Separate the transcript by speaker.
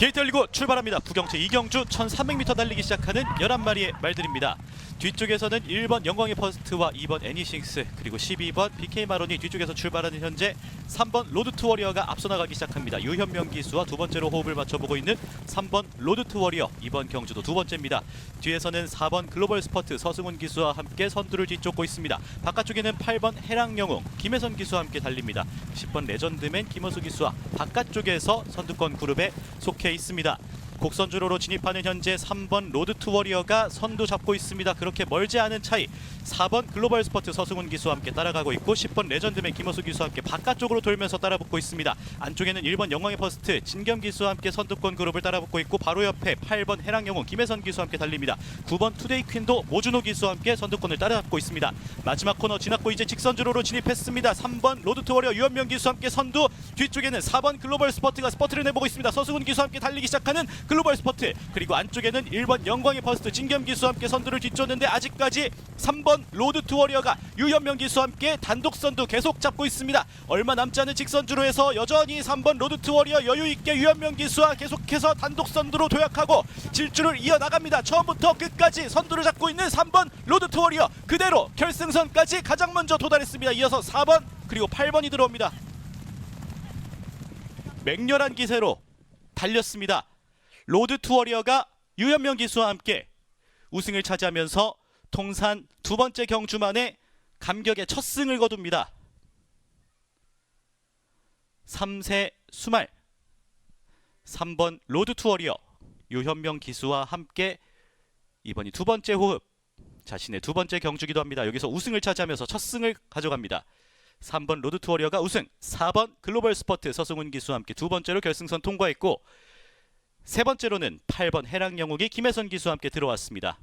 Speaker 1: 게이트 열리고 출발합니다. 부경채 이경주 1300m 달리기 시작하는 11마리의 말들입니다. 뒤쪽에서는 1번 영광의 퍼스트와 2번 애니싱스 그리고 12번 BK 마론이 뒤쪽에서 출발하는 현재 3번 로드투 워리어가 앞서 나가기 시작합니다. 유현명 기수와 두 번째로 호흡을 맞춰보고 있는 3번 로드투 워리어 이번 경주도 두 번째입니다. 뒤에서는 4번 글로벌 스퍼트 서승훈 기수와 함께 선두를 뒤쫓고 있습니다. 바깥쪽에는 8번 해랑 영웅 김혜선 기수와 함께 달립니다. 10번 레전드맨 김호수 기수와 바깥쪽에서 선두권 그룹에 속해 있습니다. 곡선 주로로 진입하는 현재 3번 로드 투 워리어가 선두 잡고 있습니다. 그렇게 멀지 않은 차이 4번 글로벌 스퍼트 서승훈 기수와 함께 따라가고 있고 10번 레전드맨 김호수 기수와 함께 바깥쪽으로 돌면서 따라붙고 있습니다. 안쪽에는 1번 영광의 퍼스트 진겸 기수와 함께 선두권 그룹을 따라붙고 있고 바로 옆에 8번 해랑영웅 김혜선 기수와 함께 달립니다. 9번 투데이 퀸도 모준호 기수와 함께 선두권을 따라잡고 있습니다. 마지막 코너 지났고 이제 직선 주로로 진입했습니다. 3번 로드 투 워리어 유현명 기수와 함께 선두 뒤쪽에는 4번 글로벌 스퍼트가 스퍼트를 내보고 있습니다. 서승훈 기수와 함께 달리기 시작하는 글로벌 스퍼트 그리고 안쪽에는 1번 영광의 퍼스트 진겸 기수와 함께 선두를 뒤쫓는데 아직까지 3번 로드 투어리어가 유현명 기수와 함께 단독 선두 계속 잡고 있습니다. 얼마 남지 않은 직선주로에서 여전히 3번 로드 투어리어 여유 있게 유현명 기수와 계속해서 단독 선두로 도약하고 질주를 이어 나갑니다. 처음부터 끝까지 선두를 잡고 있는 3번 로드 투어리어 그대로 결승선까지 가장 먼저 도달했습니다. 이어서 4번 그리고 8번이 들어옵니다. 맹렬한 기세로 달렸습니다. 로드 투어리어가 유현명 기수와 함께 우승을 차지하면서 통산 두 번째 경주 만에 감격의 첫 승을 거둡니다. 3세 수말 3번 로드 투어리어 유현명 기수와 함께 이번이 두 번째 호흡 자신의 두 번째 경주기도 합니다. 여기서 우승을 차지하면서 첫 승을 가져갑니다. 3번 로드 투어리어가 우승, 4번 글로벌 스퍼트 서승훈 기수와 함께 두 번째로 결승선 통과했고 세 번째로는 8번 해랑영웅이 김혜선 기수와 함께 들어왔습니다.